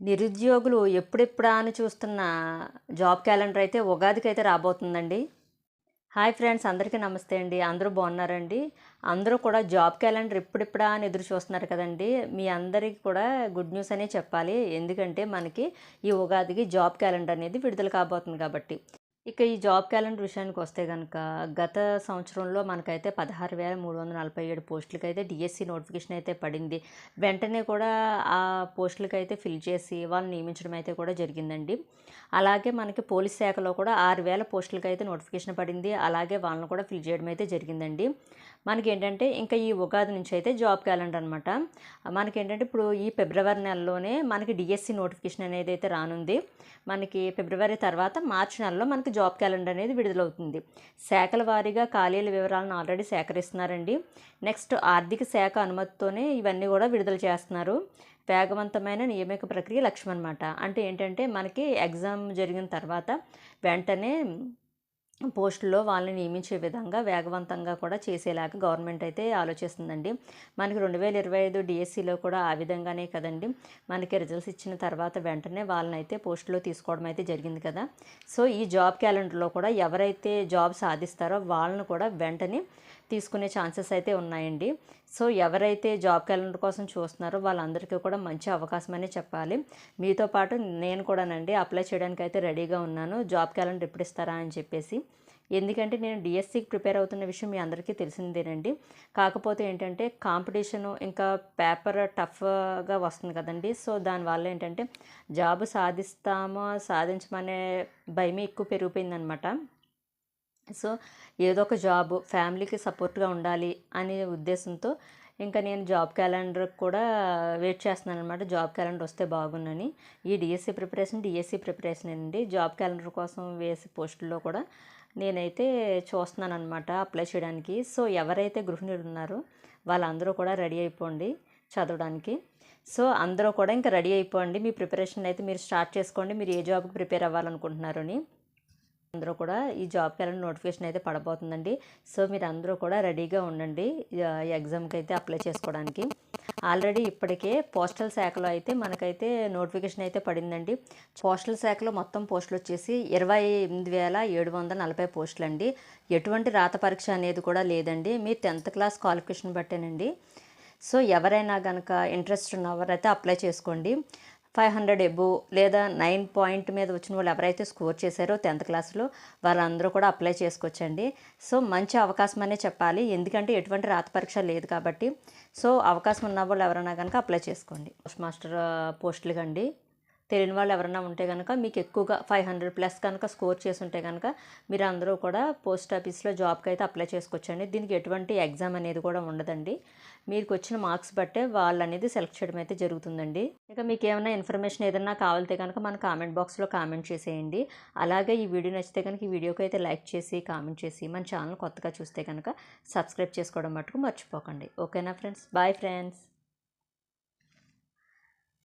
నిరుద్యోగులు ఎప్పుడెప్పుడా అని చూస్తున్న జాబ్ క్యాలెండర్ అయితే ఉగాదికి అయితే రాబోతుందండి. హాయ్ ఫ్రెండ్స్ అందరికీ నమస్తే అండి. అందరూ బాగున్నారండి? అందరూ కూడా జాబ్ క్యాలెండర్ ఎప్పుడెప్పుడా అని ఎదురు చూస్తున్నారు కదండి. మీ అందరికీ కూడా గుడ్ న్యూస్ అనే చెప్పాలి. ఎందుకంటే మనకి ఈ ఉగాదికి జాబ్ క్యాలెండర్ అనేది విడుదల కాబోతుంది కాబట్టి. ఇక ఈ జాబ్ క్యాలెండర్ విషయానికి వస్తే కనుక గత సంవత్సరంలో మనకైతే పదహారు వేల మూడు వందల నలభై ఏడు పోస్టులకి అయితే డిఎస్సి నోటిఫికేషన్ అయితే పడింది. వెంటనే కూడా ఆ పోస్టులకి అయితే ఫిల్ చేసి వాళ్ళని నియమించడం అయితే కూడా జరిగిందండి. అలాగే మనకి పోలీస్ శాఖలో కూడా ఆరు వేల పోస్టులకి అయితే నోటిఫికేషన్ పడింది. అలాగే వాళ్ళని కూడా ఫిల్ చేయడం అయితే జరిగిందండి. మనకి ఏంటంటే ఇంకా ఈ ఉగాది నుంచి అయితే జాబ్ క్యాలెండర్ అనమాట మనకి ఏంటంటే ఇప్పుడు ఈ ఫిబ్రవరి నెలలోనే మనకి డిఎస్సి నోటిఫికేషన్ అనేది అయితే రానుంది. మనకి ఫిబ్రవరి తర్వాత మార్చి నెలలో మనకి జాబ్ క్యాలెండర్ అనేది విడుదలవుతుంది. శాఖల వారీగా ఖాళీల వివరాలను ఆల్రెడీ సేకరిస్తున్నారండి. నెక్స్ట్ ఆర్థిక శాఖ అనుమతితోనే ఇవన్నీ కూడా విడుదల చేస్తున్నారు. వేగవంతమైన నియామక ప్రక్రియ లక్ష్యం అనమాట అంటే ఏంటంటే మనకి ఎగ్జామ్ జరిగిన తర్వాత వెంటనే పోస్టుల్లో వాళ్ళని నియమించే విధంగా వేగవంతంగా కూడా చేసేలాగా గవర్నమెంట్ అయితే ఆలోచిస్తుందండి. మనకి రెండు వేల ఇరవై ఐదు డిఎస్సిలో కూడా ఆ విధంగానే కదండి. మనకి రిజల్ట్స్ ఇచ్చిన తర్వాత వెంటనే వాళ్ళని అయితే పోస్టులో తీసుకోవడం అయితే జరిగింది కదా. సో ఈ జాబ్ క్యాలెండర్లో కూడా ఎవరైతే జాబ్ సాధిస్తారో వాళ్ళని కూడా వెంటనే తీసుకునే ఛాన్సెస్ అయితే ఉన్నాయండి. సో ఎవరైతే జాబ్ క్యాలెండర్ కోసం చూస్తున్నారో వాళ్ళందరికీ కూడా మంచి అవకాశం అనే చెప్పాలి. మీతో పాటు నేను కూడానండి అప్లై చేయడానికి అయితే రెడీగా ఉన్నాను. జాబ్ క్యాలెండర్ ఎప్పుడు ఇస్తారా అని చెప్పేసి. ఎందుకంటే నేను డిఎస్సికి ప్రిపేర్ అవుతున్న విషయం మీ అందరికీ తెలిసిందేనండి. కాకపోతే ఏంటంటే కాంపిటీషను ఇంకా పేపర్ టఫ్గా వస్తుంది కదండి. సో దానివల్ల ఏంటంటే జాబ్ సాధిస్తామో సాధించమనే భయమే ఎక్కువ పెరిగిపోయిందనమాట. సో ఏదో ఒక జాబ్ ఫ్యామిలీకి సపోర్ట్గా ఉండాలి అనే ఉద్దేశంతో ఇంకా నేను జాబ్ క్యాలెండర్ కూడా వెయిట్ చేస్తున్నాను అనమాట జాబ్ క్యాలెండర్ వస్తే బాగుందని. ఈ డిఎస్సి ప్రిపరేషన్ డిఎస్సి ప్రిపరేషన్ అండి. జాబ్ క్యాలెండర్ కోసం వేసే పోస్టుల్లో కూడా నేనైతే చూస్తున్నాను అనమాట అప్లై చేయడానికి. సో ఎవరైతే గృహిణులు ఉన్నారో వాళ్ళందరూ కూడా రెడీ అయిపోండి చదవడానికి. సో అందరూ కూడా ఇంకా రెడీ అయిపోండి. మీ ప్రిపరేషన్ అయితే మీరు స్టార్ట్ చేసుకోండి. మీరు ఏ జాబ్కి ప్రిపేర్ అవ్వాలనుకుంటున్నారని అని. అందరూ కూడా ఈ జాబ్ క్యాలెండర్ నోటిఫికేషన్ అయితే పడబోతుందండి. సో మీరు అందరూ కూడా రెడీగా ఉండండి. ఈ ఎగ్జామ్కి అయితే అప్లై చేసుకోవడానికి. ఆల్రెడీ ఇప్పటికే పోస్టల్ శాఖలో అయితే మనకైతే నోటిఫికేషన్ అయితే పడిందండి. పోస్టల్ శాఖలో మొత్తం పోస్టులు వచ్చేసి ఇరవై ఎనిమిది వేల ఏడు వందల నలభై పోస్టులు అండి ఎటువంటి రాత పరీక్ష అనేది కూడా లేదండి. మీ టెన్త్ క్లాస్ క్వాలిఫికేషన్ బట్టేనండి. సో ఎవరైనా కనుక ఇంట్రెస్ట్ ఉన్నవారైతే అప్లై చేసుకోండి. ఫైవ్ హండ్రెడ్ ఎబో లేదా నైన్ పాయింట్ మీద వచ్చిన వాళ్ళు ఎవరైతే స్కోర్ చేశారో టెన్త్ క్లాస్లో వాళ్ళందరూ కూడా అప్లై చేసుకోవచ్చండి. సో మంచి అవకాశం అనే చెప్పాలి. ఎందుకంటే ఎటువంటి రాత పరీక్ష లేదు కాబట్టి. సో అవకాశం ఉన్న వాళ్ళు ఎవరైనా కనుక అప్లై చేసుకోండి. పోస్ట్ మాస్టర్ పోస్టులు కండి. తెలియని వాళ్ళు ఎవరైనా ఉంటే కనుక మీకు ఎక్కువగా ఫైవ్ హండ్రెడ్ ప్లస్ కనుక స్కోర్ చేసి ఉంటే కనుక మీరు అందరూ కూడా పోస్ట్ ఆఫీస్లో జాబ్కి అయితే అప్లై చేసుకోవచ్చండి. దీనికి ఎటువంటి ఎగ్జామ్ అనేది కూడా ఉండదండి. మీకు వచ్చిన మార్క్స్ బట్టే వాళ్ళు అనేది సెలెక్ట్ చేయడం అయితే జరుగుతుందండి. ఇక మీకు ఏమైనా ఇన్ఫర్మేషన్ ఏదైనా కావాలితే కనుక మన కామెంట్ బాక్స్లో కామెంట్ చేసేయండి. అలాగే ఈ వీడియో నచ్చితే కనుక ఈ వీడియోకి అయితే లైక్ చేసి కామెంట్ చేసి మన ఛానల్ కొత్తగా చూస్తే కనుక సబ్స్క్రైబ్ చేసుకోవడం మటుకు మర్చిపోకండి. ఓకేనా ఫ్రెండ్స్? Bye friends.